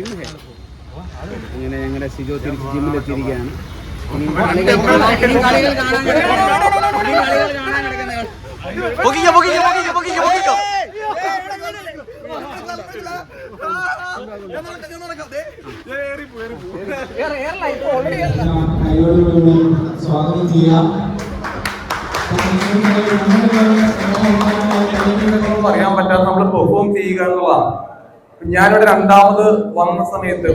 അങ്ങനെ ഞങ്ങളുടെ സിജോ തിരിച്ച് ജിമ്മിലെത്തിയിരിക്കുകയാണ് പൊക്കിക്കോ പൊക്കിക്കോ പൊക്കിക്കോ പൊക്കിക്കോ പൊക്കിക്കോ. സ്വാഗതം ചെയ്യാം പറയാൻ പറ്റാത്ത നമ്മൾ പെർഫോം ചെയ്യുക എന്നുള്ളതാണ് ഞാനിവിടെ രണ്ടാമത് വന്ന സമയത്ത്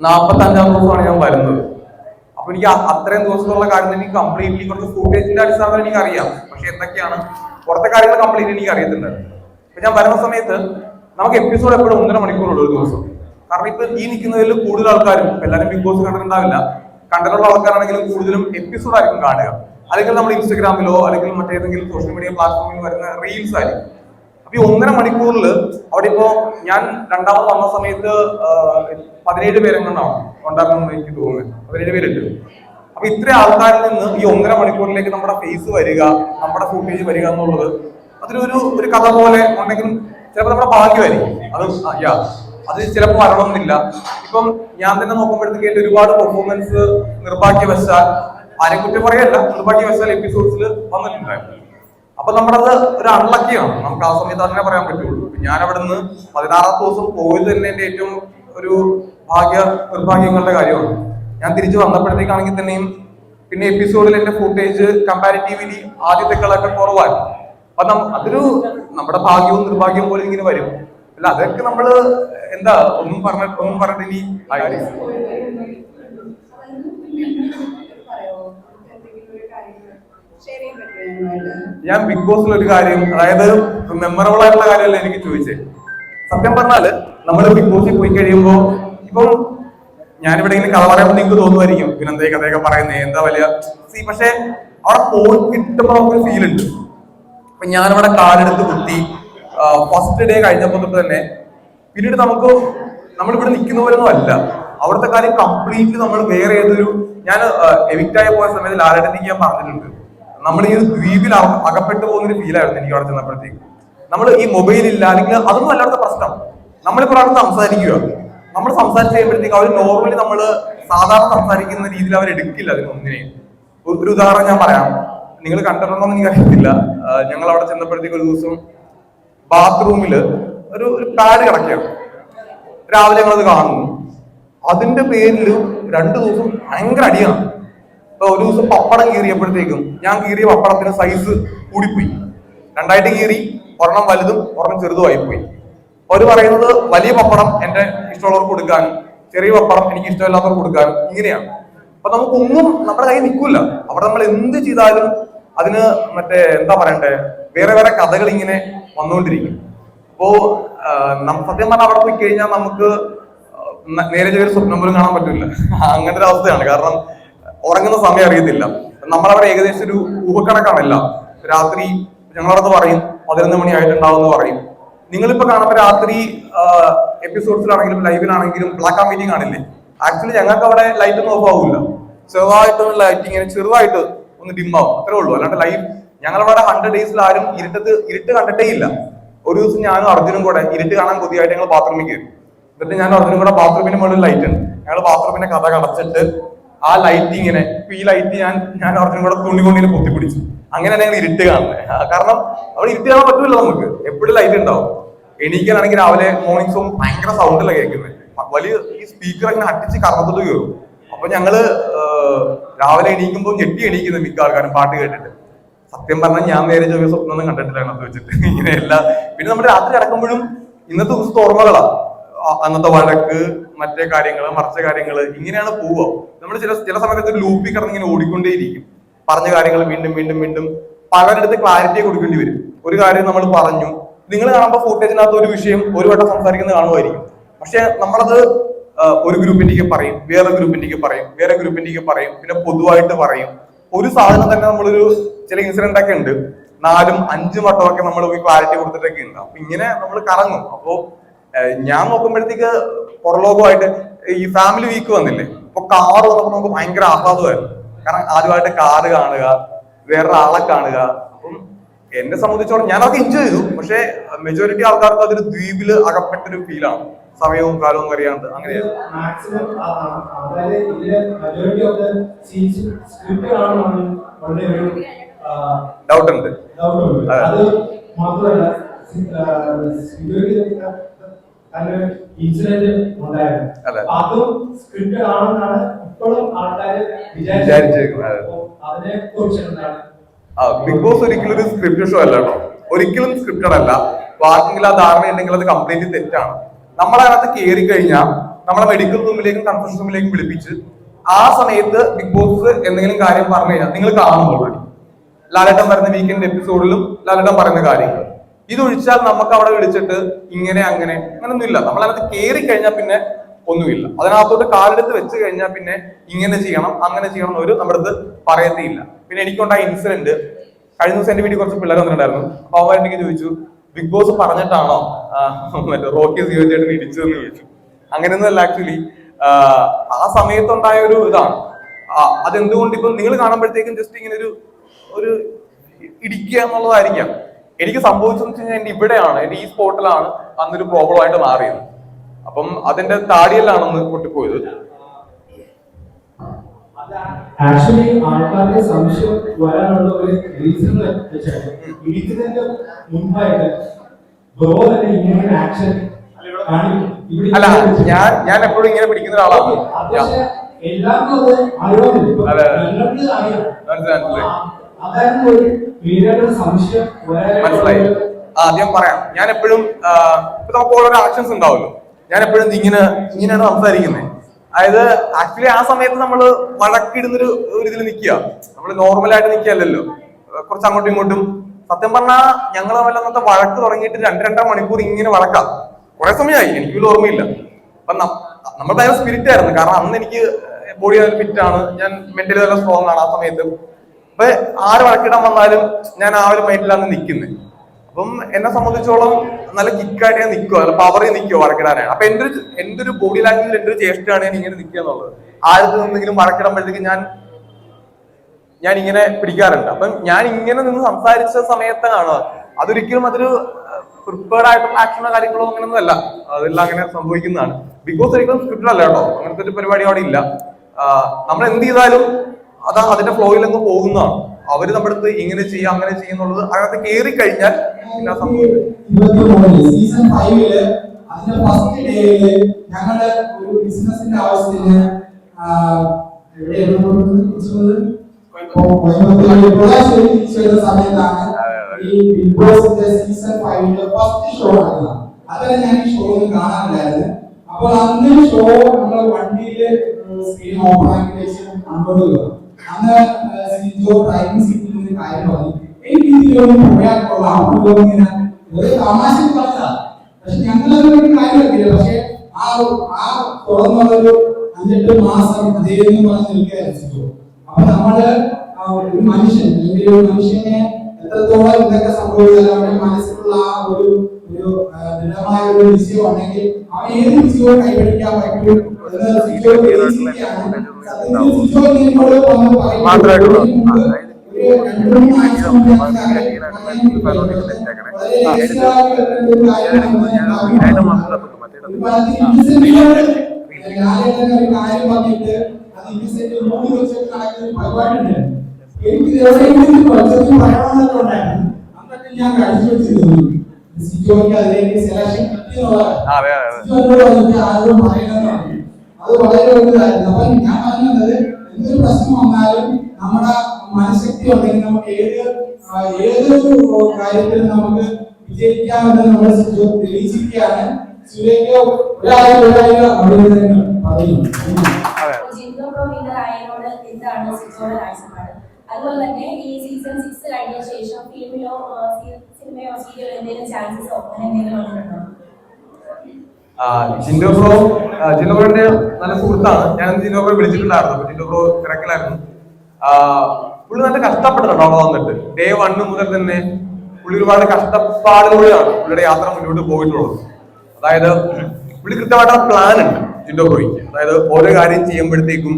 നാപ്പത്തി അഞ്ചാം ദിവസമാണ് ഞാൻ വരുന്നത്. അപ്പൊ എനിക്ക് അത്രയും ദിവസത്തുള്ള കാര്യം എനിക്ക് കംപ്ലീറ്റ്ലി കുറച്ച് ഫുട്ടേജിന്റെ അടിസ്ഥാനത്തിൽ എനിക്ക് അറിയാം പക്ഷെ എന്തൊക്കെയാണ്? പുറത്തെ കാര്യങ്ങൾ കംപ്ലീറ്റ് എനിക്ക് അറിയത്തില്ല അപ്പൊ ഞാൻ വരുന്ന സമയത്ത് നമുക്ക് എപ്പിസോഡ് എപ്പോഴും ഒന്നര മണിക്കൂറുള്ളൂ ഒരു ദിവസം. കാരണം ഇപ്പൊ ഈ നിൽക്കുന്നതിൽ കൂടുതൽ ആൾക്കാരും എല്ലാവരും ബിഗ് ബോസ് കണ്ടിട്ടുണ്ടാവില്ല. കണ്ടിട്ടുള്ള ആൾക്കാരാണെങ്കിലും കൂടുതലും എപ്പിസോഡ് ആയിരിക്കും കാണുക. അല്ലെങ്കിൽ നമ്മൾ ഇൻസ്റ്റാഗ്രാമിലോ അല്ലെങ്കിൽ മറ്റേതെങ്കിലും സോഷ്യൽ മീഡിയ പ്ലാറ്റ്ഫോമിൽ വരുന്ന റീൽസ് ആയിരിക്കും. ഈ ഒന്നര മണിക്കൂറിൽ അവിടെ ഇപ്പോ ഞാൻ രണ്ടാമത് വന്ന സമയത്ത് പതിനേഴ് പേരെങ്ങാണ്ടാണ് ഉണ്ടാകുമെന്ന് എനിക്ക് തോന്നുന്നത് പതിനേഴ് പേരുണ്ട്. അപ്പൊ ഇത്ര ആൾക്കാരിൽ നിന്ന് ഈ ഒന്നര മണിക്കൂറിലേക്ക് നമ്മുടെ ഫേസ് വരിക നമ്മുടെ ഫുട്ടേജ് വരിക എന്നുള്ളത് അതിലൊരു ഒരു കഥ പോലെ ഉണ്ടെങ്കിലും ചിലപ്പോൾ നമ്മുടെ ഭാഗ്യമായിരിക്കും. അത് yeah. അത് ചിലപ്പോൾ വരണമെന്നില്ല. ഇപ്പം ഞാൻ തന്നെ നോക്കുമ്പോഴത്തേക്ക് എന്റെ ഒരുപാട് പെർഫോമൻസ് നിർഭാഗ്യവശാൽ ആരെയും കുറ്റം പറയല്ല നിർഭാഗ്യവശാൽ എപ്പിസോഡ്സിൽ വന്നിട്ടുണ്ടായിരുന്നു. അപ്പൊ നമ്മളത് ഒരു അൺലക്കിയാണ് നമുക്ക് ആ സമയത്ത് അങ്ങനെ പറയാൻ പറ്റുള്ളൂ. ഞാൻ അവിടെ നിന്ന് പതിനാറാം ദിവസം പോയത് തന്നെ എന്റെ ഏറ്റവും ഒരു ഭാഗ്യ നിർഭാഗ്യങ്ങളുടെ കാര്യമാണ്. ഞാൻ തിരിച്ചു വന്നപ്പോഴത്തേക്കാണെങ്കിൽ തന്നെയും പിന്നെ എപ്പിസോഡിൽ എന്റെ ഫുട്ടേജ് കമ്പാരിറ്റീവ്ലി ആദ്യത്തെക്കാളൊക്കെ കുറവായി അപ്പൊ അതൊരു നമ്മുടെ ഭാഗ്യവും നിർഭാഗ്യവും പോലും ഇങ്ങനെ വരും. അല്ല അതൊക്കെ നമ്മൾ എന്താ ഒന്നും പറഞ്ഞ ഒന്നും പറഞ്ഞിട്ട് ഇനി ഞാൻ ബിഗ് ബോസിൽ ഒരു കാര്യം അതായത് മെമ്മറബിൾ ആയിട്ടുള്ള കാര്യമല്ല എനിക്ക് ചോദിച്ചേ. സത്യം പറഞ്ഞാൽ നമ്മൾ ബിഗ് ബോസിൽ പോയി കഴിയുമ്പോ ഇപ്പം ഞാനിവിടെ ഇങ്ങനെ കഥ പറയുമ്പോൾ നിങ്ങൾക്ക് തോന്നുമായിരിക്കും. പിന്നെ എന്തേ കഥയൊക്കെ പറയുന്നത് എന്താ വലിയ See, പക്ഷെ അവിടെ പോയി കിട്ടുമ്പോൾ നമുക്കൊരു ഫീൽ ഉണ്ട്. അപ്പൊ ഞാനിവിടെ കാലെടുത്ത് കുത്തി ഫസ്റ്റ് ഡേ കഴിഞ്ഞപ്പോൾ തൊട്ട് തന്നെ പിന്നീട് നമുക്ക് നമ്മളിവിടെ നിൽക്കുന്ന പോലൊന്നും അല്ല. അവിടുത്തെ കാര്യം കംപ്ലീറ്റ്ലി നമ്മൾ വേറെ ഏതൊരു ഞാൻ എവിക്റ്റായി പോയ സമയത്ത് ലാലടനിക്ക് ഞാൻ പറഞ്ഞിട്ടുണ്ട്. നമ്മൾ ഈ ഒരു ദ്വീപിൽ അകപ്പെട്ടു പോകുന്ന ഒരു ഫീലായിരുന്നു എനിക്ക് അവിടെ ചെന്നപ്പോഴത്തേക്ക്. നമ്മൾ ഈ മൊബൈൽ ഇല്ല അല്ലെങ്കിൽ അതൊന്നും അല്ലാത്ത പ്രശ്നം. നമ്മളിപ്പോൾ അവിടെ സംസാരിക്കുക. നമ്മൾ സംസാരിച്ച് കഴിയുമ്പോഴത്തേക്ക് അവർ നോർമലി നമ്മൾ സാധാരണ സംസാരിക്കുന്ന രീതിയിൽ അവർ എടുക്കില്ല അതിനൊന്നിനെയും ഒരു ഉദാഹരണം ഞാൻ പറയാം. നിങ്ങൾ കണ്ടിട്ടുണ്ടോന്ന് എനിക്ക് അറിയത്തില്ല. ഞങ്ങൾ അവിടെ ചെന്നപ്പോഴത്തേക്ക് ഒരു ദിവസം ബാത്റൂമിൽ ഒരു ഒരു പാഡ് കിടക്കുകയാണ്. രാവിലെ ഞങ്ങളത് കാണുന്നു. അതിന്റെ പേരിൽ രണ്ടു ദിവസം ഭയങ്കര അടിയാണ്. ഒരു ദിവസം പപ്പടം കീറിയപ്പോഴത്തേക്കും ഞാൻ കീറിയ പപ്പടത്തിന്റെ സൈസ് കൂടിപ്പോയി. രണ്ടായിട്ട് കീറി ഒരെണ്ണം വലുതും ഒരെണ്ണം ചെറുതുമായി പോയി അവർ പറയുന്നത് വലിയ പപ്പടം എന്റെ ഇഷ്ടമുള്ളവർക്ക് കൊടുക്കാൻ ചെറിയ പപ്പടം എനിക്ക് ഇഷ്ടമില്ലാത്തവർക്ക് കൊടുക്കാൻ ഇങ്ങനെയാണ്. അപ്പൊ നമുക്കൊന്നും നമ്മുടെ കയ്യിൽ നിൽക്കില്ല അവിടെ നമ്മൾ എന്ത് ചെയ്താലും അതിന് മറ്റേ എന്താ പറയണ്ടേ വേറെ വേറെ കഥകൾ ഇങ്ങനെ വന്നുകൊണ്ടിരിക്കും. അപ്പോ സത്യം പറഞ്ഞാൽ അവിടെ പോയി കഴിഞ്ഞാൽ നമുക്ക് നേരെ ചെറിയ സ്വപ്നം പോലും കാണാൻ പറ്റില്ല അങ്ങനത്തെ ഒരു അവസ്ഥയാണ് കാരണം ഉറങ്ങുന്ന സമയം അറിയത്തില്ല. നമ്മളവിടെ ഏകദേശം ഒരു ഊഹക്കണക്കാണല്ല. രാത്രി ഞങ്ങളവിടെ പറയും പതിനൊന്ന് മണി ആയിട്ടുണ്ടാവും പറയും. നിങ്ങളിപ്പോ കാണുമ്പോൾ രാത്രി എപ്പിസോഡ്സിലാണെങ്കിലും ലൈവിലാണെങ്കിലും ബ്ലാക്ക് ആൻഡ് വൈറ്റിംഗ് കാണില്ലേ? ആക്ച്വലി ഞങ്ങൾക്ക് അവിടെ ലൈറ്റ് ഒന്നും ഓഫ് ആവില്ല. ചെറുതായിട്ടൊന്ന് ലൈറ്റ് ഇങ്ങനെ ചെറുതായിട്ട് ഒന്ന് ഡിം ആവും. അത്രേ ഉള്ളൂ. അല്ലാണ്ട് ലൈവ് ഞങ്ങളവിടെ ഹൺഡ്രഡ് ഡേയ്സിൽ ആരും ഇരുട്ടത്ത് ഇരുട്ട് കണ്ടിട്ടേ ഇല്ല. ഒരു ദിവസം ഞാനും അർജുനും കൂടെ ഇരുട്ട് കാണാൻ കൊതിയായിട്ട് ഞങ്ങൾ ബാത്റൂമിൽ കയറി എന്നിട്ട് ഞാൻ അർജുനും കൂടെ ബാത്റൂമിന് മുകളിൽ ലൈറ്റ് ഉണ്ട് ഞങ്ങൾ ബാത്റൂമിന്റെ കഥ കടച്ചിട്ട് ആ ലൈറ്റ് ഇങ്ങനെ ഈ ലൈറ്റ് ഞാൻ ഞാൻ അർജുനും കൂടെ തുണി കൊണ്ടിന് പൊത്തിപ്പിടിച്ചു. അങ്ങനെ ഞങ്ങൾ ഇരുട്ട് കാണുന്നത് കാരണം അവിടെ ഇരുട്ട് കാണാൻ പറ്റൂല നമുക്ക്. എപ്പോഴും ലൈറ്റ് ഉണ്ടാവും. എണീക്കാനാണെങ്കിൽ രാവിലെ മോർണിംഗ് സോങ് ഭയങ്കര സൗണ്ടിലാണ് കേൾക്കുന്നത് വലിയ ഈ സ്പീക്കർ അങ്ങനെ അട്ടിച്ച് കറന്നത്തോട്ട് കയറും അപ്പൊ ഞങ്ങൾ രാവിലെ എണീക്കുമ്പോൾ ഞെട്ടി എണീക്കുന്നത് മിക്ക ആൾക്കാരും പാട്ട് കേട്ടിട്ട്. സത്യം പറഞ്ഞാൽ ഞാൻ നേരെ ചെറിയ സ്വപ്നമൊന്നും കണ്ടിട്ടില്ല അതിനകത്ത് വെച്ചിട്ട്. ഇങ്ങനെ എല്ലാം. പിന്നെ നമ്മൾ രാത്രി കിടക്കുമ്പോഴും ഇന്നത്തെ ദിവസത്തെ ഓർമ്മകളാണ് അന്നത്തെ വഴക്ക് മറ്റേ കാര്യങ്ങൾ മറിച്ച കാര്യങ്ങൾ ഇങ്ങനെയാണ് പോവുക. നമ്മൾ ചില ചില സമയത്ത് ലൂപ്പിൽ കിടന്ന് ഇങ്ങനെ ഓടിക്കൊണ്ടേയിരിക്കും. പറഞ്ഞ കാര്യങ്ങൾ വീണ്ടും വീണ്ടും വീണ്ടും പലരിടത്ത് ക്ലാരിറ്റി കൊടുക്കേണ്ടി വരും. ഒരു കാര്യം നമ്മൾ പറഞ്ഞു. നിങ്ങൾ കാണുമ്പോൾ ഫൂട്ടേജിനകത്ത് ഒരു വിഷയം ഒരു വട്ടം സംസാരിക്കുന്നത് കാണുമായിരിക്കും. പക്ഷെ നമ്മളത് ഒരു ഗ്രൂപ്പിന്റേക്ക് പറയും വേറെ ഗ്രൂപ്പിന്റേക്ക് പറയും വേറെ ഗ്രൂപ്പിന്റേക്ക് പറയും പിന്നെ പൊതുവായിട്ട് പറയും. ഒരു സാധനം തന്നെ നമ്മളൊരു ചില ഇൻസിഡന്റ് ഒക്കെ ഉണ്ട്. നാലും അഞ്ചും വട്ടമൊക്കെ നമ്മൾ ക്ലാരിറ്റി കൊടുത്തിട്ടൊക്കെ ഉണ്ട്. അപ്പൊ ഇങ്ങനെ നമ്മൾ കറങ്ങും. അപ്പോ ഏഹ്, ഞാൻ നോക്കുമ്പോഴത്തേക്ക് പുറലോകമായിട്ട് ഈ ഫാമിലി വീക്ക് വന്നില്ലേ? അപ്പൊ കാർ വന്നപ്പോ നമുക്ക് ഭയങ്കര ആഹ്ലാദമായിരുന്നു. കാരണം ആദ്യമായിട്ട് കാറ് കാണുക വേറൊരാളെ കാണുക. അപ്പം എന്നെ സംബന്ധിച്ചോളം ഞാൻ അത് എൻജോയ് ചെയ്തു. പക്ഷെ മെജോറിറ്റി ആൾക്കാർക്ക് അതൊരു ദ്വീപിൽ അകപ്പെട്ടൊരു ഫീലാണ് സമയവും കാലവും അറിയാണ്ട് അങ്ങനെയാണ്. ഡൗട്ട് ഉണ്ട്. ഡൗട്ട് ഉണ്ട്. അതെ. ബിഗ് ബോസ് ഒരിക്കലും ഒരു സ്ക്രിപ്റ്റ് ഷോ അല്ല കേട്ടോ. ഒരിക്കലും സ്ക്രിപ്റ്റഡ് അല്ല. അപ്പൊ ആ ധാരണ ഉണ്ടെങ്കിൽ അത് കംപ്ലീറ്റ് തെറ്റാണ്. നമ്മളതിനകത്ത് കയറി കഴിഞ്ഞാൽ നമ്മളെ മെഡിക്കൽ റൂമിലേക്കും കൺഫ്യൂഷൻ റൂമിലേക്കും വിളിപ്പിച്ച് ആ സമയത്ത് ബിഗ് ബോസ് എന്തെങ്കിലും കാര്യം പറഞ്ഞു കഴിഞ്ഞാൽ നിങ്ങൾ കാണുമ്പോൾ ഓൾറെഡി ലാലേട്ടൻ പറയുന്ന വീക്കെൻഡ് എപ്പിസോഡിലും ലാലേട്ടൻ പറയുന്ന കാര്യങ്ങൾ. ഇതൊഴിച്ചാൽ നമുക്ക് അവിടെ വിളിച്ചിട്ട് ഇങ്ങനെ അങ്ങനെ അങ്ങനൊന്നും ഇല്ല നമ്മൾ അതിനകത്ത് കയറി കഴിഞ്ഞാൽ പിന്നെ ഒന്നുമില്ല. അതിനകത്തോട്ട് കാലെടുത്ത് വെച്ച് കഴിഞ്ഞാൽ പിന്നെ ഇങ്ങനെ ചെയ്യണം അങ്ങനെ ചെയ്യണം എന്നൊരു നമ്മുടെ അടുത്ത് പറയത്തേയില്ല. പിന്നെ എനിക്കുണ്ടായ ഇൻസിഡന്റ് കഴിഞ്ഞ ദിവസം എന്റെ വീട്ടിൽ കുറച്ച് പിള്ളേർ വന്നിട്ടുണ്ടായിരുന്നു. അപ്പൊ അവർ എനിക്ക് ചോദിച്ചു ബിഗ് ബോസ് പറഞ്ഞിട്ടാണോ മറ്റേ റോക്കി സിയോ ചേട്ടൻ ഇടിച്ചതെന്ന് ചോദിച്ചു. അങ്ങനെയൊന്നുമല്ല ആക്ച്വലി ആ സമയത്തുണ്ടായ ഒരു ഇതാണ്. അതെന്തുകൊണ്ട് ഇപ്പം നിങ്ങൾ കാണുമ്പോഴത്തേക്കും ജസ്റ്റ് ഇങ്ങനെ ഒരു ഒരു ഇടിക്കുക എന്നുള്ളതായിരിക്കാം. എനിക്ക് സംഭവിച്ചു വെച്ച് കഴിഞ്ഞാൽ എന്റെ ഇവിടെയാണ് എന്റെ ഈ സ്പോട്ടിലാണ് അന്നൊരു പ്രോബ്ലം ആയിട്ട് മാറിയത്. അപ്പം അതിന്റെ താടിയല്ലാണെന്ന് പൊട്ടിപ്പോയത്. ആക്ച്വലി ആൾക്കാരുടെ സംശയം വരാനുള്ള ഒരു റീസൺ ബ്രോ തന്നെ ഇങ്ങനെ ആക്ഷൻ അല്ല ഞാൻ ഞാൻ എപ്പോഴും ഇങ്ങനെ പിടിക്കുന്ന ഒരാളാണ്. എല്ലാവർക്കും അത് അറിയാം. മനസ്സിലായി. ആദ്യം പറയാം. ഞാൻ എപ്പോഴും ഇപ്പൊ നമുക്ക് ഓരോ ആക്ഷൻസ് ഉണ്ടാവുമല്ലോ. ഞാൻ എപ്പോഴും ഇങ്ങനെ ഇങ്ങനെയാണ് സംസാരിക്കുന്നത്. അതായത് ആക്ച്വലി ആ സമയത്ത് നമ്മൾ വഴക്കിടുന്നൊരു ഒരു ഇതിൽ നിൽക്കുക നമ്മൾ നോർമലായിട്ട് നിൽക്കുകയല്ലല്ലോ. കുറച്ച് അങ്ങോട്ടും ഇങ്ങോട്ടും. സത്യം പറഞ്ഞാൽ ഞങ്ങൾ തമ്മിൽ അന്നത്തെ വഴക്ക് തുടങ്ങിയിട്ട് രണ്ട് രണ്ടര മണിക്കൂർ ഇങ്ങനെ വഴക്കാം. കുറെ സമയമായി. എനിക്ക് ഓർമ്മയില്ല. അപ്പൊ നമ്മൾ ഭയങ്കര സ്പിരിറ്റ് ആയിരുന്നു. കാരണം അന്ന് എനിക്ക് ബോഡി നല്ല ഫിറ്റ് ആണ്. ഞാൻ മെന്റലി നല്ല സ്ട്രോങ് ആണ് ആ സമയത്ത്. അപ്പൊ ആര് വഴക്കിടാൻ വന്നാലും ഞാൻ ആ ഒരു മൈൻഡിലാണ് നിൽക്കുന്നത് അപ്പം എന്നെ സംബന്ധിച്ചോളം നല്ല കിക്കായിട്ട് ഞാൻ നിൽക്കുക നല്ല പവറിൽ നിൽക്കുക വഴക്കിടാനാണ് അപ്പൊ എന്റെ ഒരു എന്റെ ഒരു ബോഡി ലാംഗ്വേജിൽ എന്റെ ഒരു ചേഷ്ടയാണ് ഞാൻ ഇങ്ങനെ നിൽക്കുക എന്നുള്ളത്. ആർക്ക് നിന്നെങ്കിലും വഴക്കിടുമ്പോഴത്തേക്ക് ഞാൻ ഞാൻ ഇങ്ങനെ പിടിക്കാറുണ്ട്. അപ്പം ഞാൻ ഇങ്ങനെ നിന്ന് സംസാരിച്ച സമയത്താണ് അതൊരിക്കലും അതൊരു പ്രിപ്പയർഡ് ആയിട്ടുള്ള ആക്ഷനോ കാര്യങ്ങളോ അങ്ങനെയൊന്നും അല്ല. അതെല്ലാം അങ്ങനെ സംഭവിക്കുന്നതാണ്. ബിക്കോസ് ഒരിക്കലും സ്ക്രിപ്റ്റഡ് അല്ല കേട്ടോ. അങ്ങനത്തെ ഒരു പരിപാടി അവിടെ ഇല്ല. നമ്മൾ എന്ത് ചെയ്താലും അതാ അതിന്റെ ഫ്ലോയിൽ അങ്ങ് പോകുന്നതാണ് അവർ നമ്മുടെ അടുത്ത് ഇങ്ങനെ ചെയ്യാം അങ്ങനെ ചെയ്യുന്നുള്ളത് അതിനകത്ത് കയറി കഴിഞ്ഞാൽ പിന്നെ സംഭവിക്കും അതിന്റെ ഫസ്റ്റ് ഒരു അപ്പോൾ അന്ന് ഷോ നമ്മുടെ വണ്ടിയിൽ സ്ക്രീൻ ഓപ്പൺ ആക്കി വെച്ച് കണ്ടോണ്ട് അന്ന് സിജോ ഡ്രൈവിംഗ് സീറ്റിൽ നിന്ന് കാര്യം പറഞ്ഞു. എനിക്ക് ഇതിലൊന്നും പോയാൽ കൊള്ളാം ഇങ്ങനെ ഒരു തമാശ പറഞ്ഞതാ. പക്ഷെ ഞങ്ങളത് ഒരു കാര്യമൊക്കെയില്ല പക്ഷെ ആ ആ തുറന്നുള്ളൊരു അഞ്ചെട്ട് മാസം അദ്ദേഹം പറഞ്ഞ് നിൽക്കുകയായിരുന്നു അപ്പൊ നമ്മൾ ഒരു മനുഷ്യൻ അല്ലെങ്കിൽ ഒരു മനുഷ്യനെ എത്രത്തോളം ഇതൊക്കെ സംഭവിച്ചാലും അവരുടെ മനസ്സിലുള്ള ആ ഒരു ഒരു ദൃഢമായ ഒരു വിഷയം ഉണ്ടെങ്കിൽ അവൻ ഏത് വിഷയവും കൈവരിക്കാൻ പറ്റും സിജോ സിജോ എന്നോട്. മാത്രമായിട്ടുള്ളൂ. പറഞ്ഞിട്ട് നടക്കുന്ന ഒരു പരിപാടിയുണ്ട്. എനിക്ക് എവിടെയെങ്കിലും കുറച്ചൊക്കെ പറയണമെന്നൊക്കെ ഉണ്ടായിരുന്നു. എന്നിട്ട് ഞാൻ കഴിച്ചു വെച്ചിരുന്നു. സിജോയ്ക്ക് അതിലേക്ക് സെലക്ഷൻ കിട്ടിയെന്നുള്ളതാണ്. ആ, അതെ അതെ അതെ സിജോനോട് അത് വളരെ ഒരു കാര്യമാണ് അപ്പൊ ഞാൻ പറഞ്ഞത് എന്തൊരു പ്രശ്നം വന്നാലും നമ്മുടെ മനഃശക്തി ഉണ്ടെങ്കിൽ നമുക്ക് ഏത് ഏതൊരു കാര്യത്തിലും നമുക്ക് വിജയിക്കാമെന്ന് നമ്മൾ തെളിയിച്ചിരിക്കുകയാണ്. സുരേഖ അഭിനന്ദനങ്ങൾ പറയുന്നു അതുപോലെ തന്നെ ഈ സീസൺ സിക്സ് കഴിഞ്ഞ ശേഷം ഫിലിമിലോ സിനിമയോ സീരിയലോ എന്തെങ്കിലും ചാൻസസോ അങ്ങനെ എന്തെങ്കിലും വന്നിട്ടുണ്ടോ? ആ, ജിൻഡോ ബ്രോ ജിൻഡോ ബ്രോന്റെ നല്ല സുഹൃത്താണ്. ഞാൻ ജിൻഡോ ബ്രോ വിളിച്ചിട്ടുണ്ടായിരുന്നു. ജിൻഡോ ബ്രോ തിരക്കിലായിരുന്നു. പുള്ളി നല്ല കഷ്ടപ്പെട്ടിട്ടുണ്ട് അവിടെ വന്നിട്ട്. ഡേ വണ്ണ് മുതൽ തന്നെ പുള്ളി ഒരുപാട് കഷ്ടപ്പാടുകളിലാണ് പുള്ളിയുടെ യാത്ര മുന്നോട്ട് പോയിട്ടുള്ളത്. അതായത് പുള്ളി കൃത്യമായിട്ട് പ്ലാൻ ഉണ്ട് ജിൻഡോ ബ്രോയ്ക്ക്. അതായത് ഓരോ കാര്യം ചെയ്യുമ്പോഴത്തേക്കും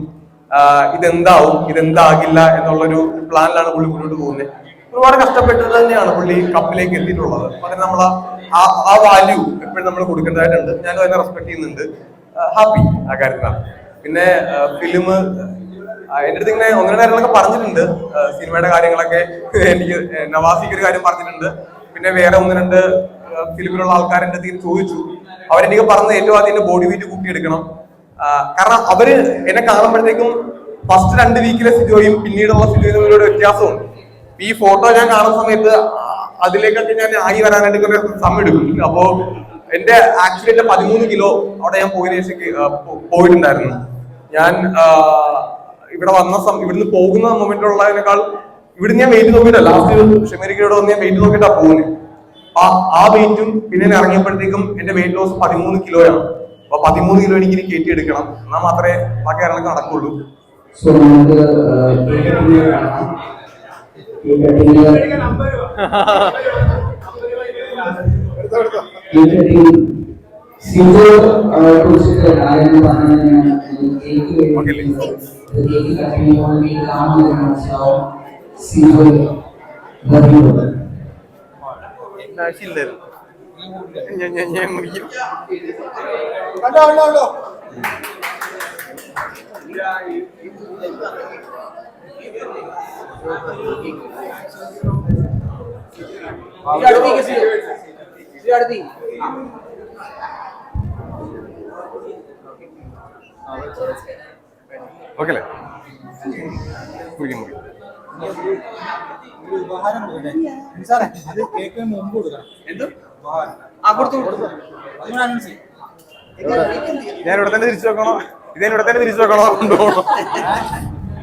ഇതെന്താവും ഇതെന്താകില്ല എന്നുള്ളൊരു പ്ലാനിലാണ് പുള്ളി മുന്നോട്ട് പോകുന്നത്. ഒരുപാട് കഷ്ടപ്പെട്ടത് തന്നെയാണ് പുള്ളി കപ്പിലേക്ക് എത്തിയിട്ടുള്ളത്. അതിന് നമ്മൾ ആ വാല്യൂ എപ്പോഴും നമ്മൾ കൊടുക്കേണ്ടതായിട്ടുണ്ട്. ഞാനും അതിനെ റെസ്പെക്ട് ചെയ്യുന്നുണ്ട്. ഹാപ്പി ആ കാര്യത്തിലാണ്. പിന്നെ ഫിലിം എന്റെ അടുത്ത് ഇങ്ങനെ ഒന്നര നേരങ്ങളൊക്കെ പറഞ്ഞിട്ടുണ്ട്. സിനിമയുടെ കാര്യങ്ങളൊക്കെ എനിക്ക് നവാസിക്ക് ഒരു കാര്യം പറഞ്ഞിട്ടുണ്ട്. പിന്നെ വേറെ ഒന്ന് രണ്ട് ഫിലിമിലുള്ള ആൾക്കാർ എന്റെ അടുത്ത് ചോദിച്ചു. അവരെനിക്ക് പറഞ്ഞ ഏറ്റവും ആദ്യം എന്റെ ബോഡി വെയിറ്റ് കൂട്ടിയെടുക്കണം. കാരണം അവർ എന്നെ കാണുമ്പോഴത്തേക്കും ഫസ്റ്റ് രണ്ട് വീക്കിലെ സിജോയും പിന്നീടുള്ള സിജോയും തമ്മിലൊരു വ്യത്യാസമുണ്ട്. ഈ ഫോട്ടോ ഞാൻ കാണുന്ന സമയത്ത് അതിലേക്കൊക്കെ ഞാൻ ആയി വരാനായിട്ട് കുറെ സമയം എടുക്കും. അപ്പോ എന്റെ ആക്ച്വലി എന്റെ പതിമൂന്ന് കിലോ അവിടെ ഞാൻ പോയി ശേഷം പോയിട്ടുണ്ടായിരുന്നു. ഞാൻ ഇവിടെ വന്ന ഇവിടുന്ന് പോകുന്ന മൊമെന്റ് ഉള്ളതിനേക്കാൾ ഇവിടുന്ന് ഞാൻ വെയിറ്റ് നോക്കിയിട്ടല്ല. ലാസ്റ്റ് ഷെമേരിക്കയോട് വന്ന് ഞാൻ വെയിറ്റ് നോക്കിയിട്ടാ പോകുന്നത് ആ ആ വെയിറ്റും പിന്നെ ഞാൻ ഇറങ്ങിയപ്പോഴത്തേക്കും എന്റെ വെയിറ്റ് ലോസ് പതിമൂന്ന് കിലോയാണ്. അപ്പൊ പതിമൂന്ന് കിലോ എനിക്ക് ഇനി കയറ്റി എടുക്കണം. എന്നാൽ മാത്രമേ ബാക്കി കാര്യങ്ങളൊക്കെ നടക്കുള്ളൂ. Cake cutting cake cutting Sijo കുറിച്ചിട്ട് ആരെങ്കിലും പറഞ്ഞാൽ കേക്ക് കേക്ക് കട്ടിങ് കേക്ക് കാണുന്നത് മനസ്സിലാവും സിജോ വരുന്നത് ഞാൻ ഞാൻ ഞാൻ മുറിക്കും സിജു അടുത്തേക്ക് സിജു. ഓക്കെ അല്ലേ മുറിക്കും മുറിക്കും എന്ത്? ആ, കൊടുത്തു, കൊടുത്തു. ഞാൻ ഇവിടെ തന്നെ തിരിച്ചു വെക്കണോ? ഇതേ ഇവിടെ തന്നെ തിരിച്ചു വെക്കണോ? കൊണ്ടുപോകണോ?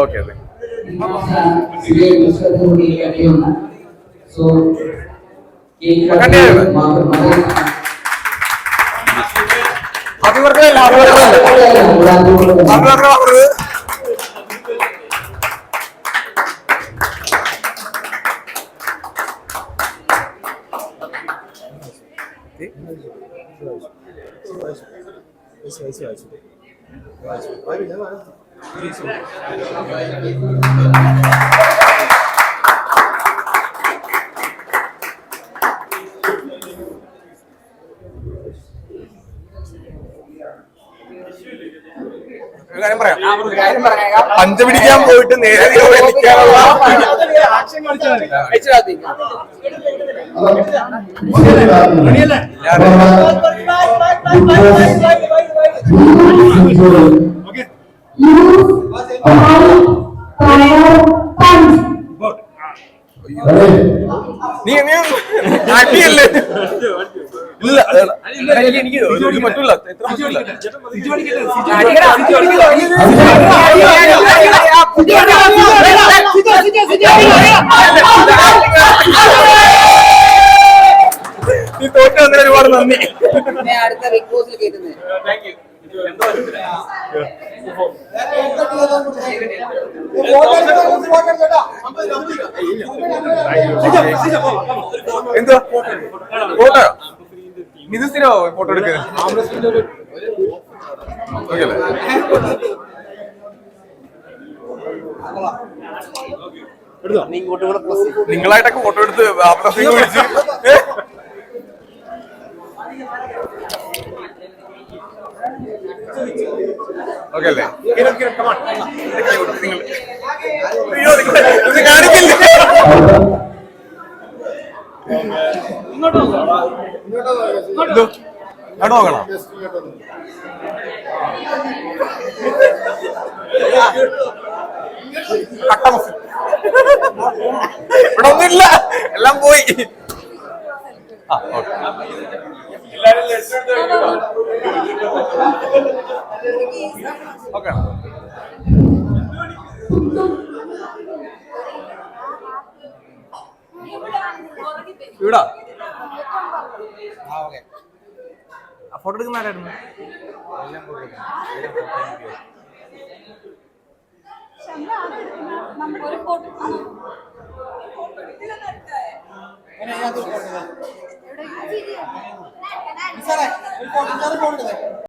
ഓക്കെ നല്ല കാര്യമാണ് സിജോ ഓക്കെ അതെ സിജോ പുസ്തകത്തിൽ കേൾക്കുന്ന സോ കേക്ക് കണ്ടില്ലേ? ഹാപ്പി ബർത്ത്ഡേ കാര്യം പറയാം. പഞ്ച പിടിക്കാൻ പോയിട്ട് നേരെ വലിക്കാനുള്ള അയച്ചു താഴ്ത്തേക്ക്. നീ നീ അടിയല്ലേ ഇല്ല. എനിക്ക് എനിക്ക് പറ്റൂല എത്ര പറ്റൂല. നീ തോറ്റു വന്നതിന് ഒരുപാട് നന്ദി അടുത്ത ബിഗ് ബോസിൽ കേട്ടുന്നത് എന്താ ഫോട്ടോ? ഇത് സ്ഥിരമോ ഫോട്ടോ എടുക്കുന്നത്? നിങ്ങളായിട്ടൊക്കെ ഫോട്ടോ എടുത്ത് വിളിച്ച്. അല്ലേ? നിങ്ങൾ ഇവിടെ ഒന്നുമില്ല. എല്ലാം പോയി. ഓക്കെ. ഓക്കെ. ഇവിടാ ഫോട്ടോ എടുക്കുന്ന ആരായിരുന്നു? ഒരു ഫോട്ടോ. ഒരു ഫോട്ടോ